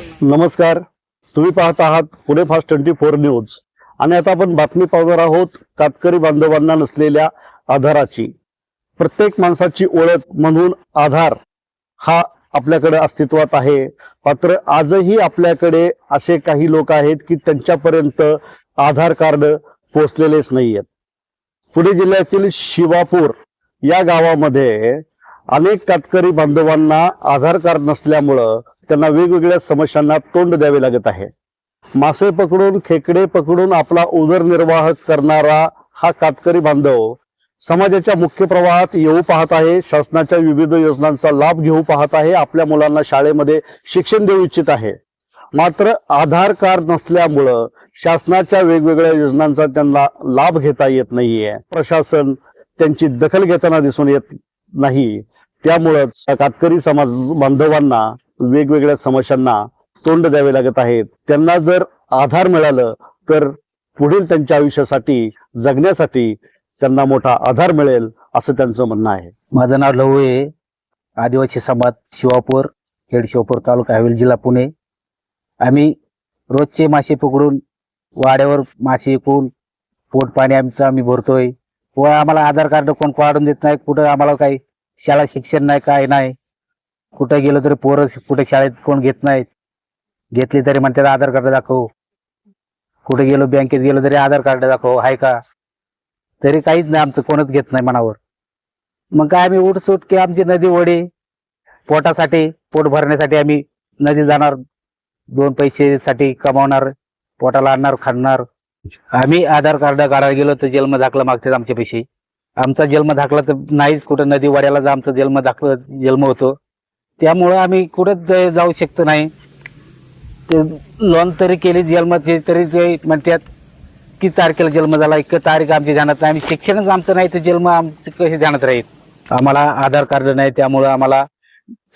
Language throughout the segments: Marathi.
नमस्कार. तुम्ही पाहत आहात Pune fast twenty four news. आणि आता आपण बातमी पाहणार आहोत कातकरी बांधवांना नसलेल्या आधाराची. प्रत्येक माणसाची ओळख म्हणून आधार हा आपल्याकडे अस्तित्वात आहे. मात्र आजही आपल्याकडे असे काही लोक आहेत की त्यांच्यापर्यंत आधार कार्ड पोचलेलेच नाही आहेत पुणे जिल्ह्यातील शिवापूर या गावामध्ये अनेक कातकरी बांधवांना आधार कार्ड नसल्यामुळं त्यांना वेगवेगळ्या समस्यांना तोंड द्यावे लागत आहे. मासे पकडून खेकडे पकडून आपला उदरनिर्वाह करणारा हा कातकरी बांधव समाजाच्या मुख्य प्रवाहात येऊ पाहत आहे शासनाच्या विविध योजनांचा लाभ घेऊ पाहत आहे आपल्या मुलांना शाळेमध्ये शिक्षण देऊ इच्छित आहे. मात्र आधार कार्ड नसल्यामुळं शासनाच्या वेगवेगळ्या योजनांचा त्यांना लाभ घेता येत नाहीये. प्रशासन त्यांची दखल घेताना दिसून येत नाही. त्यामुळंच कातकरी समाज बांधवांना वेगवेगळ्या समस्यांना तोंड द्यावे लागत आहेत. त्यांना जर आधार मिळालं तर पुढील त्यांच्या आयुष्यासाठी जगण्यासाठी त्यांना मोठा आधार मिळेल असं त्यांचं म्हणणं आहे. माझं नाव लहू आहे. आदिवासी समाज शिवापूर खेड शिवापूर तालुका हवेल जिल्हा पुणे. आम्ही रोजचे मासे पकडून वाड्यावर मासे विकून पोट पाणी आमचं आम्ही भरतोय. व आम्हाला आधार कार्ड कोण काढून देत नाही कुठं आम्हाला काही शाळा शिक्षण नाही काय नाही. कुठं गेलो तरी पोरं कुठे शाळेत कोण घेत नाहीत. घेतली तरी म्हणतात आधार कार्ड दाखव. कुठे गेलो बँकेत गेलो तरी आधार कार्ड दाखव आहे का? तरी काहीच नाही आमचं कोणच घेत नाही मनावर. मग काय आम्ही उठसूट की आमची नदी ओढे. पोटासाठी पोट भरण्यासाठी आम्ही नदी जाणार. दोन पैसेसाठी कमावणार पोटाला आणणार खाणार. आम्ही आधार कार्ड काढायला गेलो तर जन्म दाखला मागतात आमचे पैसे आमचा जन्म दाखला तर नाहीच कुठं नदी वाड्याला जा आमचा जन्म दाखला जन्म होतो. त्यामुळं आम्ही कुठं जाऊ शकतो नाही. ते लोन तरी केली जन्माची तरी ते म्हणतात किती तारखेला जन्म झाला एक तारीख आमची ध्यानात नाही. आम्ही शिक्षणच आमचं नाही तर जन्म आमचं कसे ध्यानात राहील? आम्हाला आधार कार्ड नाही त्यामुळं आम्हाला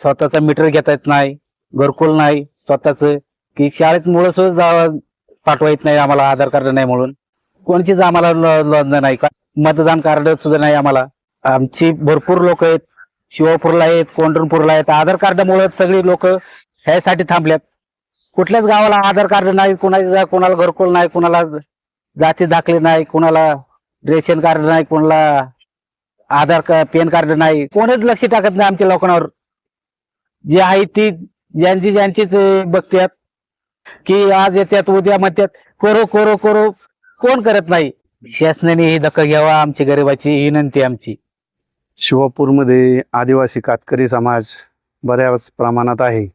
स्वतःचा मीटर घेता येत नाही घरकुल नाही स्वतःचं की शाळेत मुळं सुद्धा पाठवा येत नाही आम्हाला आधार कार्ड नाही म्हणून. कोणचीच आम्हाला लो- नाही का? मतदान कार्ड सुद्धा नाही आम्हाला. आमची भरपूर लोक आहेत. शिवापूरला आहेत कोंढणपूरला आहेत. आधार कार्डमुळे सगळी लोक ह्यासाठी थांबल्यात. कुठल्याच गावाला आधार कार्ड नाही कुणाला कोणाला घरकुल नाही कुणाला जाती दाखले नाही कुणाला रेशन कार्ड नाही कोणाला आधार का पॅन कार्ड नाही. कोणीच लक्ष टाकत नाही आमच्या लोकांवर. जे आहे ती ज्यांची ज्यांचीच बघत्यात की आज येतात उद्या म्हणतात करो करो करो. कोण करत नाही? शासनाने ही दखल घ्यावा आमची गरिबाची विनंती आमची. शिवापूरमध्ये आदिवासी कातकरी समाज बऱ्याच प्रमाणात आहे.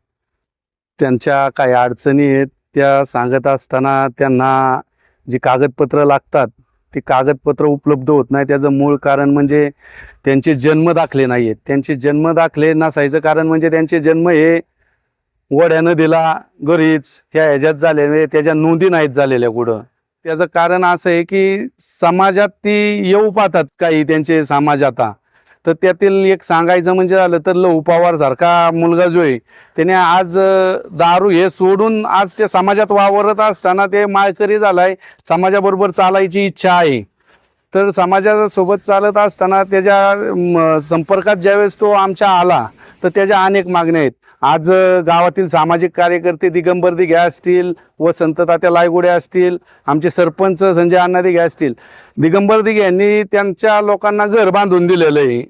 त्यांच्या काही अडचणी आहेत त्या सांगत असताना त्यांना जी कागदपत्रं लागतात ती कागदपत्र उपलब्ध होत नाही त्याचं मूळ कारण म्हणजे त्यांचे जन्म दाखले नाही आहेत त्यांचे जन्म दाखले नसायचं कारण म्हणजे त्यांचे जन्म हे वड्यानं दिला घरीच ह्या ह्याच्यात झालेले त्याच्या नोंदी नाहीत झालेल्या कुठं. त्याचं कारण असं आहे की समाजात ती येऊ पाहतात काही त्यांचे समाज आता. तर त्यातील एक सांगायचं म्हणजे झालं तर लहू पवार मुलगा जो आहे त्याने आज दारू हे सोडून आज ते समाजात वावरत असताना ते माळकरी झालाय समाजाबरोबर चालायची इच्छा आहे. तर समाजासोबत चालत असताना त्याच्या म, संपर्कात ज्यावेळेस तो आमच्या आला तर त्याच्या अनेक मागण्या आहेत. आज गावातील सामाजिक कार्यकर्ते दिगंबर दिघ्या असतील वसंत तात्या लायगुडे असतील आमचे सरपंच संजय अण्णा दिघे असतील. दिगंबर दिघे यांनी त्यांच्या लोकांना घर बांधून दिलेलं आहे.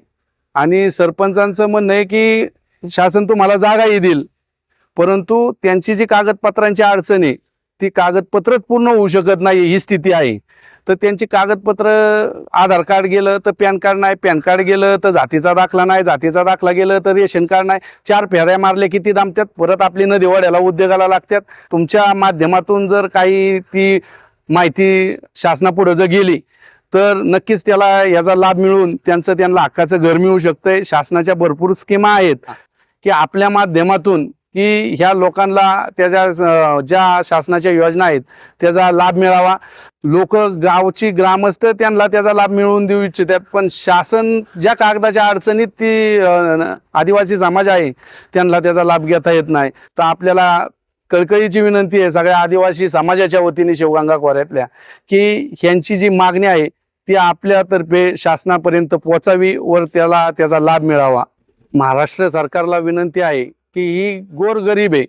आणि सरपंचांचं म्हणणं आहे की शासन तुम्हाला जागाही देईल. परंतु त्यांची जी कागदपत्रांची अडचण आहे ती कागदपत्रच पूर्ण होऊ शकत नाही ही स्थिती आहे. तर त्यांची कागदपत्र आधार कार्ड गेलं तर पॅन कार्ड नाही पॅन कार्ड गेलं तर जातीचा दाखला नाही जातीचा दाखला गेलं तर रेशन कार्ड नाही. चार फेऱ्या मारल्या किती दामत्यात परत आपली नदी वड्याला उद्योगाला लागतात तुमच्या माध्यमातून जर काही ती माहिती शासनापुढं जर गेली तर नक्कीच त्याला याचा लाभ मिळून त्यांचं त्यांना हक्काचं घर मिळू शकतंय. शासनाच्या भरपूर स्कीमा आहेत की आपल्या माध्यमातून की ह्या लोकांना त्याच्या ज्या शासनाच्या योजना आहेत त्याचा लाभ मिळावा. लोक गावची ग्रामस्थ त्यांना त्याचा लाभ मिळवून देऊ इच्छितात. पण शासन ज्या कागदाच्या अडचणीत ती आदिवासी समाज आहे त्यांना त्याचा लाभ घेता येत नाही. तर आपल्याला कळकळीची विनंती आहे सगळ्या आदिवासी समाजाच्या वतीने शिवगंगा खोऱ्यातल्या की ह्यांची जी मागणी आहे ती आपल्यातर्फे शासनापर्यंत पोचावी वर त्याला त्याचा लाभ मिळावा. महाराष्ट्र सरकारला विनंती आहे की ही गोरगरीब आहे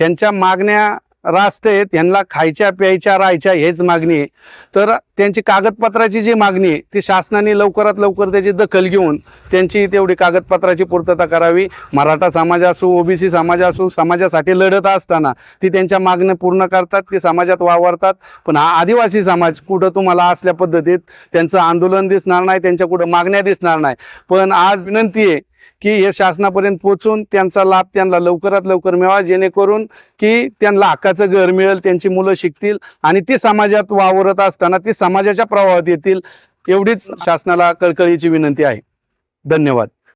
ह्यांच्या मागण्या रास्त आहेत ह्यांना खायच्या प्यायच्या राहायच्या हेच मागणी आहे. तर त्यांची कागदपत्राची जी मागणी आहे ती शासनाने लवकरात लवकर त्याची दखल घेऊन त्यांची तेवढी कागदपत्राची पूर्तता करावी. मराठा समाज असो ओबीसी समाज असो समाजासाठी लढत असताना ती त्यांच्या मागण्या पूर्ण करतात ते समाजात वावरतात. पण हा आदिवासी समाज कुठं तुम्हाला असल्या पद्धतीत त्यांचं आंदोलन दिसणार नाही त्यांच्या कुठं मागण्या दिसणार नाही. पण आज विनंती आहे की हे शासनापर्यंत पोहोचून त्यांचा लाभ त्यांना लवकरात लवकर मिळावा जेणेकरून की त्यांना हक्काचं घर मिळेल त्यांची मुलं शिकतील आणि ती समाजात वावरत असताना ती समाजाच्या प्रवाहात येतील एवढीच शासनाला कळकळीची विनंती आहे. धन्यवाद.